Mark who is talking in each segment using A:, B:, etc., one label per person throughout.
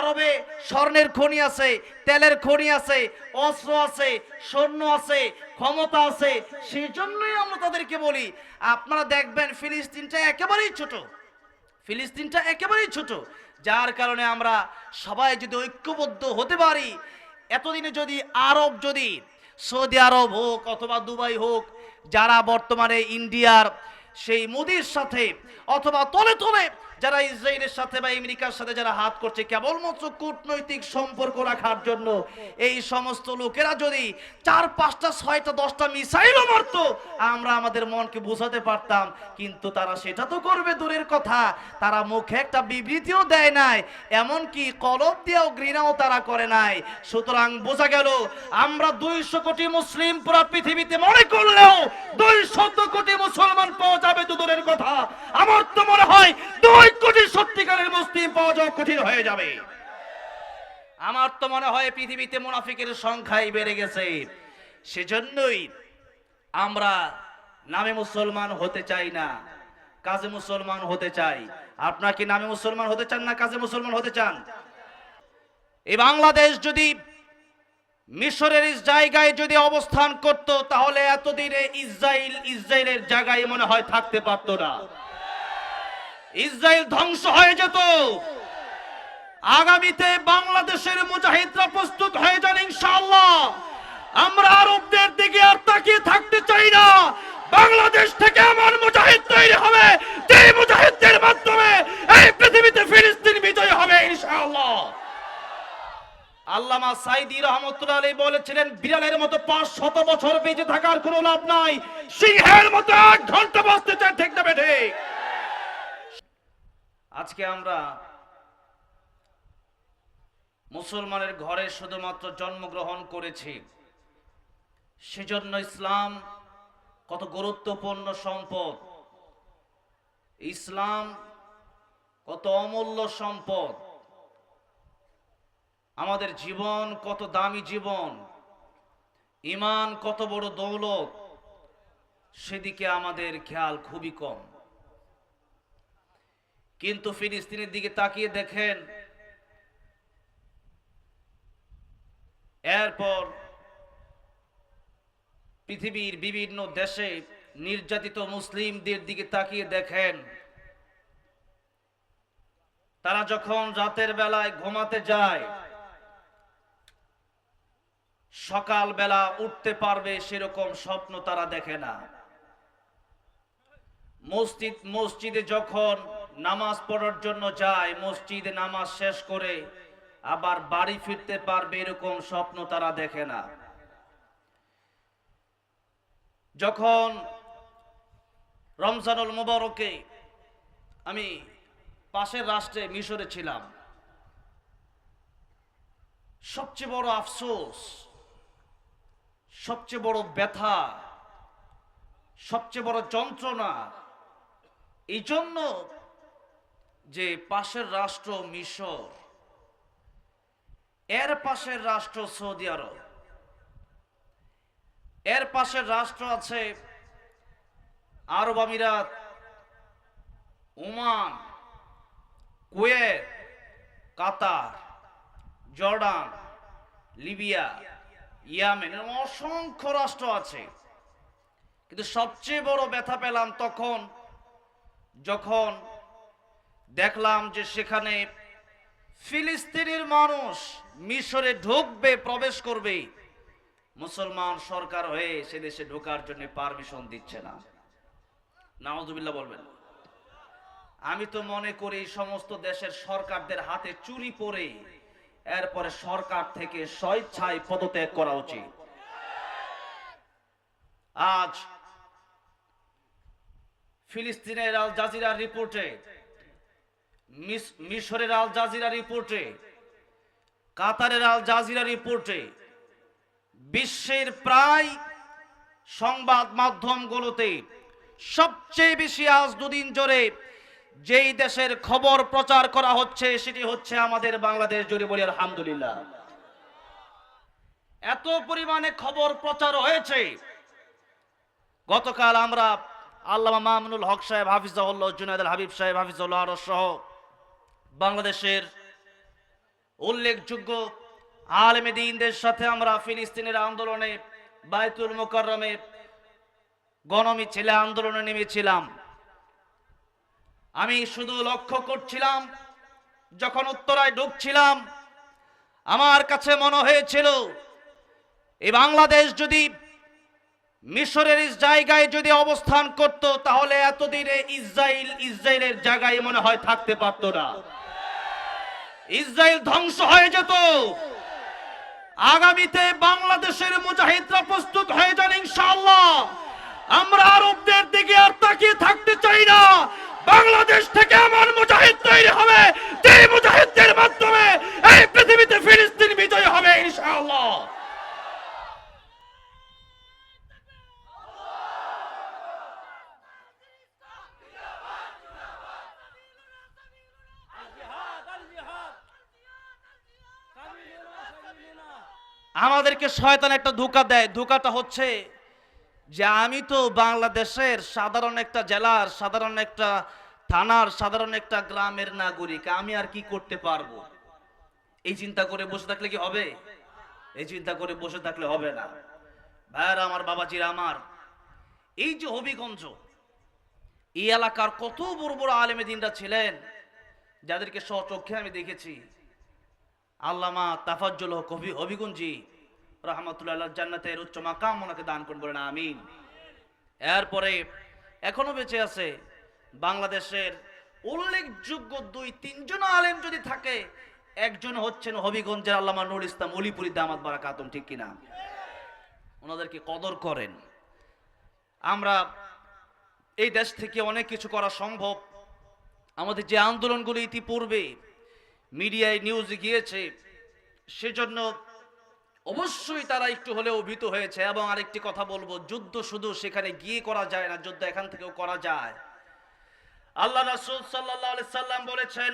A: আরবে স্বর্ণের খনি আছে, তেলের খনি আছে, অস্ত্র আছে, সৈন্য আছে, ক্ষমতা আছে সেই জন্যই আমরা তাদেরকে বলি। আপনারা দেখবেন ফিলিস্তিনটা একেবারেই ছোট। ফিলিস্তিনটা একেবারেই ছোট। যার কারণে আমরা সবাই যদি ঐক্যবদ্ধ হতে পারি, এতদিনে যদি আরব যদি, সৌদি আরব হোক অথবা দুবাই হোক, যারা বর্তমানে ইন্ডিয়ার সেই মোদির সাথে অথবা তলে তলে যারা ইসরায়েলের সাথে বা আমেরিকার সাথে যারা হাত করছে, কেবলমাত্র কূটনৈতিক সম্পর্ক রাখার জন্য। এই সমস্ত লোকেরা যদি চার, পাঁচটা, ছয়টা, দশটা মিসাইলও মারত, আমরা আমাদের মনকে বোঝাতে পারতাম, কিন্তু তারা সেটা তো করবে, দূরের কথা। তারা মুখে একটা বিবৃতিও দেয় নাই, এমনকি কলব দিয়েও ঘৃণাও তারা করে নাই। সুতরাং বোঝা গেল, আমরা দুইশো কোটি মুসলিম পুরো পৃথিবীতে মনে করলেও দুই দুইশত কোটি মুসলমান পাওয়া যাবে তো দূরের কথা। আমার তো মনে হয় দুই কোটি সত্যিকারের মুসলিম পাওয়া কঠিন হয়ে যাবে। আমার তো মনে হয় পৃথিবীতে মুনাফিকের সংখ্যাই বেড়ে গেছে। সেজন্যই আমরা নামে মুসলমান হতে চাই না, কাজে মুসলমান হতে চাই। আপনার কি নামে মুসলমান হতে চান না কাজে মুসলমান হতে চান? এই বাংলাদেশ যদি মিশরের জায়গায় যদি অবস্থান করত, তাহলে এতদিনে ইসরায়েল ইসরায়েলের জায়গায় মনে হয় থাকতে পারতো না। ইসরায়েল ধ্বংস হয়ে যেত। আগামীতে বাংলাদেশের মুজাহিদরা প্রস্তুত হয়ে যান ইনশাআল্লাহ। আমরা আরবদের দিকে আর তাকিয়ে থাকতে চাই না। বাংলাদেশ থেকে এমন মুজাহিদ তৈরি হবে যে মুজাহিদদের মাধ্যমে এই পৃথিবীতে ফিলিস্তিন বিজয় হবে ইনশাআল্লাহ। আল্লামা সাইদি রহমতুল্লাহ আলী বলেছিলেন, বিড়ালের মতো পাঁচ শত বছর বেঁচে থাকার কোনো লাভ নাই। সিংহের মতো এক ঘণ্টা বসতে চায় ঠিক না বেঠে আজকে আমরা মুসলমানের ঘরে শুধুমাত্র জন্মগ্রহণ করেছি। সেজন্য ইসলাম কত গুরুত্বপূর্ণ সম্পদ। ইসলাম কত অমূল্য সম্পদ। আমাদের জীবন কত দামি জীবন। ইমান কত বড় দৌলত। সেদিকে আমাদের খেয়াল খুবই কম। কিন্তু ফিলিস্তিনের দিকে তাকিয়ে দেখেন। এরপর পৃথিবীর বিভিন্ন দেশে নির্যাতিত মুসলিমদের দিকে তাকিয়ে দেখেন। তারা যখন রাতের বেলায় ঘুমাতে যায় সকাল বেলা উঠতে পারবে সেরকম স্বপ্ন তারা দেখে না। মসজিদ মসজিদে যখন নামাজ পড়ার জন্য যায়, মসজিদে নামাজ শেষ করে আবার বাড়ি ফিরতে পারবে এরকম স্বপ্ন তারা দেখে না। যখন রমজানুল মুবারকে আমি পাশের রাষ্ট্রে মিশরে ছিলাম, সবচেয়ে বড় আফসোস, সবচেয়ে বড় ব্যথা, সবচেয়ে বড় যন্ত্রণা, এই জন্য যে পাশের রাষ্ট্র মিশর, এর পাশের রাষ্ট্র সৌদি আরব, এর পাশের রাষ্ট্র আছে Arab Emirates, Oman, Kuwait, Qatar, Jordan, Libya, Yemen অসংখ্য রাষ্ট্র আছে। কিন্তু সবচেয়ে বড় ব্যথা পেলাম তখন, যখন দেখলাম যে সেখানে ফিলিস্তিনের মানুষ মিশরে ঢুকবে, প্রবেশ করবে। মুসলমান সরকার হয়ে সে দেশে ঢোকার জন্য পারমিশন দিচ্ছে না। নাওজুবিল্লাহ বলবেন। আমি তো মনে করি সমস্ত দেশের সরকারদের হাতে চুরি পড়ে এরপরে সরকার থেকে স্বেচ্ছায় পদত্যাগ করা উচিত। আজ ফিলিস্তিনের আল জাজিরা রিপোর্টে মিশরের আল জাজিরা রিপোর্টে, কাতারের আল জাজিরা রিপোর্টে বিশ্বের প্রায় সংবাদ মাধ্যমগুলোতে সবচেয়ে বেশি আজ দুদিন জোরে যেই দেশের খবর প্রচার করা হচ্ছে, সেটি হচ্ছে আমাদের বাংলাদেশ। জুড়ে বলি, আলহামদুলিল্লাহ। এত পরিমাণে খবর প্রচার হয়েছে। গতকাল আমরা আল্লামা মামুনুল হক সাহেব হাফিজাউল্লাহ জুনায়দ হাবিব সাহেব হাফিজাউল্লাহ আরও সহ বাংলাদেশের উল্লেখযোগ্য আলেমে দিনদের সাথে আমরা ফিলিস্তিনের আন্দোলনে বায়তুল মোকাররমে গণমিছিলে আন্দোলনে নেমেছিলাম। আমি শুধু লক্ষ্য করছিলাম, যখন উত্তরায় ঢুকছিলাম, আমার কাছে মনে হয়েছিল এই বাংলাদেশ যদি মিশরের জায়গায় যদি অবস্থান করত, তাহলে এতদিনে ইসরায়েল ইসরায়েলের জায়গায় মনে হয় থাকতে পারত না। ইসরায়েল ধ্বংস হয়ে যেত। আগামীতে বাংলাদেশের মুজাহিদরা প্রস্তুত হয়ে যান ইনশাআল্লাহ। আমরা আরবদের দিকে আর তাকিয়ে থাকতে চাই না। বাংলাদেশ থেকে আমার মুজাহিদ তৈরি হবে যে মুজাহিদদের মাধ্যমে এই পৃথিবীতে ফিলিস্তিন বিজয় হবে ইনশাআল্লাহ আমাদেরকে শয়তান একটা ধোকা দেয়। ধোকাটা হচ্ছে যে আমি তো বাংলাদেশের সাধারণ একটা জেলার, সাধারণ একটা থানার, সাধারণ একটা গ্রামের নাগরিক, আমি আর কি করতে পারব? এই চিন্তা করে বসে থাকলে কি হবে? এই চিন্তা করে বসে থাকলে হবে না। ভাইয়ারা আমার বাবাজির আমার, এই যে হবিগঞ্জ, এই এলাকার কত বড় বড় আলেমে দিনরা ছিলেন, যাদেরকে স্বচক্ষে আমি দেখেছি। আল্লামা তাফাজ্জুল হবিগঞ্জি রহমতুল্লাহ জান্নাতের উচ্চ মাকাম ওনাকে দান করুন বলেন আমিন। এরপরে এখনও বেঁচে আছে বাংলাদেশের উল্লেখযোগ্য দুই তিনজন আলেম যদি থাকে একজন হচ্ছেন হবিগঞ্জের আল্লামা নুর ইসলাম অলিপুরি দামাত বারাকাতুম ঠিক কিনা? ওনাদেরকে কদর করেন। আমরা এই দেশ থেকে অনেক কিছু করা সম্ভব। আমাদের যে আন্দোলনগুলো ইতিপূর্বে মিডিয়ায় নিউজ গিয়েছে সেজন্য অবশ্যই তারা একটু হলেও ভীত হয়েছে। এবং আরেকটি কথা বলব, যুদ্ধ শুধু সেখানে গিয়ে করা যায় না, যুদ্ধ এখান থেকেও করা যায়। আল্লাহ রাসূল সাল্লাল্লাহু সাল্লাম বলেছেন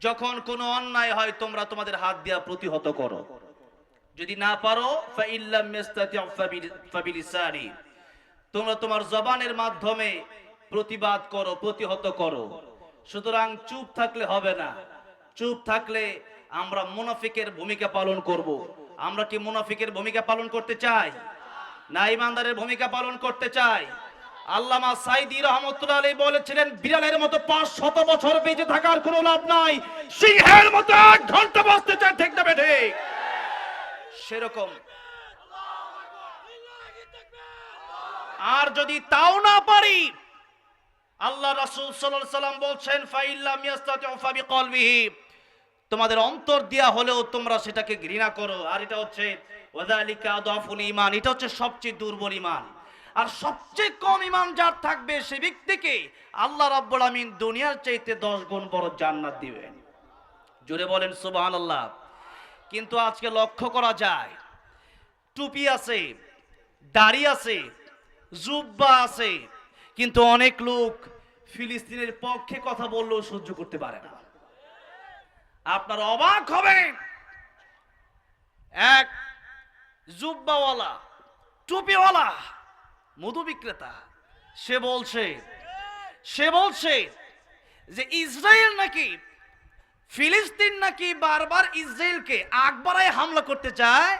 A: যখন কোনো অন্যায় হয়, তোমরা তোমাদের হাত দিয়া প্রতিহত করো। যদি না পারো তোমরা তোমার জবানের মাধ্যমে প্রতিবাদ করো, প্রতিহত করো। সুতরাং চুপ থাকলে হবে না। চুপ থাকলে আমরা মুনাফিকের ভূমিকা পালন করব। আমরা কি মুনাফিকের ভূমিকা পালন করতে চাই? না ইমানদারের ভূমিকা পালন করতে চাই? আল্লামা সাইদি রহমতুল্লাহ আলী বলেছিলেন, বিড়ালের মতো পাঁচ শত বছর বেঁচে থাকার কোনো লাভ নাই। সিংহের মতো এক ঘণ্টা বসতে চায়, ঠিক না বেঠে? সেরকম। আর যদি তাও না পারি আল্লাহ রাসূল সাল্লাল্লাহু সাল্লাম বলছেন ফাইল্লাম ইয়াস্তাতিউ ফাবিকলবিহি। তোমাদের অন্তর দিয়া হলেও তোমরা সেটাকে ঘৃণা করো। আর এটা হচ্ছে, ওয়াযালিকা আদাফুল ঈমান। এটা হচ্ছে সবচেয়ে দুর্বল ঈমান। আর সবচেয়ে কম ঈমান যার থাকবে সে ব্যক্তিকে আল্লাহ রাব্বুল আমিন দুনিয়ার চাইতে 10 গুণ বড় জান্নাত দিবেন। জোরে বলেন, সুবহানাল্লাহ। কিন্তু আজকে লক্ষ্য করা যায়, টুপি আছে, দাড়ি আছে, জুব্বা আছে কিন্তু অনেক লোক ফিলিস্তিনের পক্ষে কথা বললেও সহ্য করতে পারে না। আপনার অবাক হবেন। এক জুব্বাওয়ালা, টুপিওয়ালা, মধু বিক্রেতা, সে বলছে সে বলছে যে ইসরায়েল নাকি, ফিলিস্তিন নাকি বারবার ইসরায়েলকে আকবরায় হামলা করতে চায়,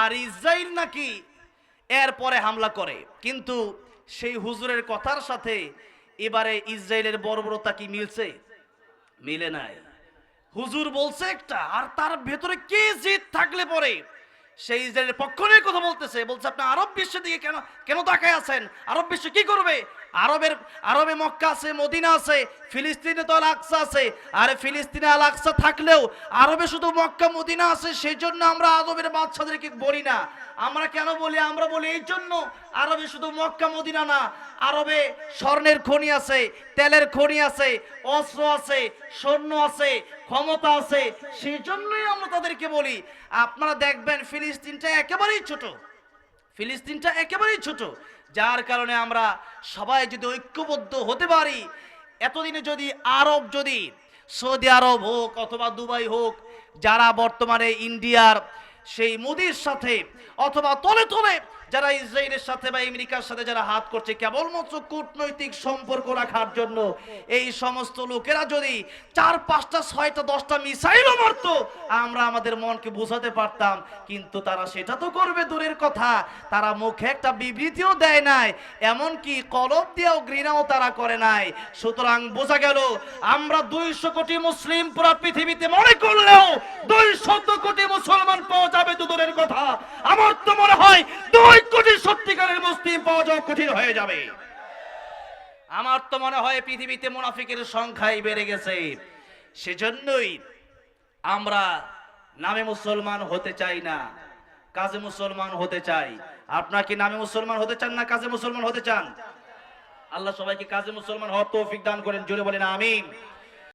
A: আর ইসরায়েল নাকি এরপরে হামলা করে। কিন্তু সেই হুজুরের কথার সাথে এবারে ইসরায়েলের বর্বরতা কি মিলছে? মিলে নাই। হুজুর বলছে একটা, আর তার ভেতরে কে জিত থাকলে পরে? সেই ইসরায়েলের পক্ষ নিয়ে কথা বলতেছে, বলছে, আপনি আরব বিশ্বের দিকে কেন কেন তাকায় আছেন? আরব বিশ্ব কি করবে? আরবের, আরবে মক্কা আছে, মদিনা আছে, ফিলিস্তিনে তো আল আকসা আছে। আর ফিলিস্তিনে আল আকসা থাকলেও আরবে শুধু মক্কা, মদিনা আছে সেই জন্য আমরা আরবের বাচ্চাদেরকে বলি না। আমরা কেন বলি? আমরা বলি এই জন্য আরবে শুধু মক্কা, মদিনা না। আরবে স্বর্ণের খনি আছে, তেলের খনি আছে, অস্ত্র আছে সৈন্য আছে, ক্ষমতা আছে সেই জন্যই আমরা তাদেরকে বলি। আপনারা দেখবেন ফিলিস্তিনটা একেবারেই ছোট। ফিলিস্তিনটা একেবারেই ছোট। যার কারণে আমরা সবাই যদি ঐক্যবদ্ধ হতে পারি, এতদিনে যদি আরব যদি সৌদি আরব হোক অথবা দুবাই হোক, যারা বর্তমানে ইন্ডিয়ার সেই মোদির সাথে অথবা তলে তলে যারা ইসরায়েলের সাথে বা আমেরিকার সাথে যারা হাত করছে, কেবলমাত্র কূটনৈতিক সম্পর্ক রাখার জন্য, এই সমস্ত লোকেরা যদি চার, পাঁচটা, ছয়টা, দশটা মিসাইলও মারতো, আমরা আমাদের মনকে বোঝাতে পারতাম। কিন্তু তারা সেটা তো করবে, দূরের কথা। তারা মুখে একটা বিবৃতিও দেয় নাই, এমনকি কলম দিয়েও ঘৃণাও তারা করে নাই। সুতরাং বোঝা গেল, আমরা দুইশো কোটি মুসলিম পুরো পৃথিবীতে মনে করলেও দুই শত কোটি মুসলমান পাওয়া যাবে তো দূরের কথা। আমার তো মনে হয় কোটি সত্যিকারের মুসলিম পাওয়া যাওয়া কঠিন হয়ে যাবে। আমার তো মনে হয় পৃথিবীতে মুনাফিকের সংখ্যাই বেড়ে গেছে। সেজন্যই আমরা নামে মুসলমান হতে চাই না, কাজে মুসলমান হতে চাই। আপনার কি নামে মুসলমান হতে চান না কাজে মুসলমান হতে চান? আল্লাহ সবাইকে কাজে মুসলমান হওয়ার তৌফিক দান করেন, জোরে বলেন, আমিন।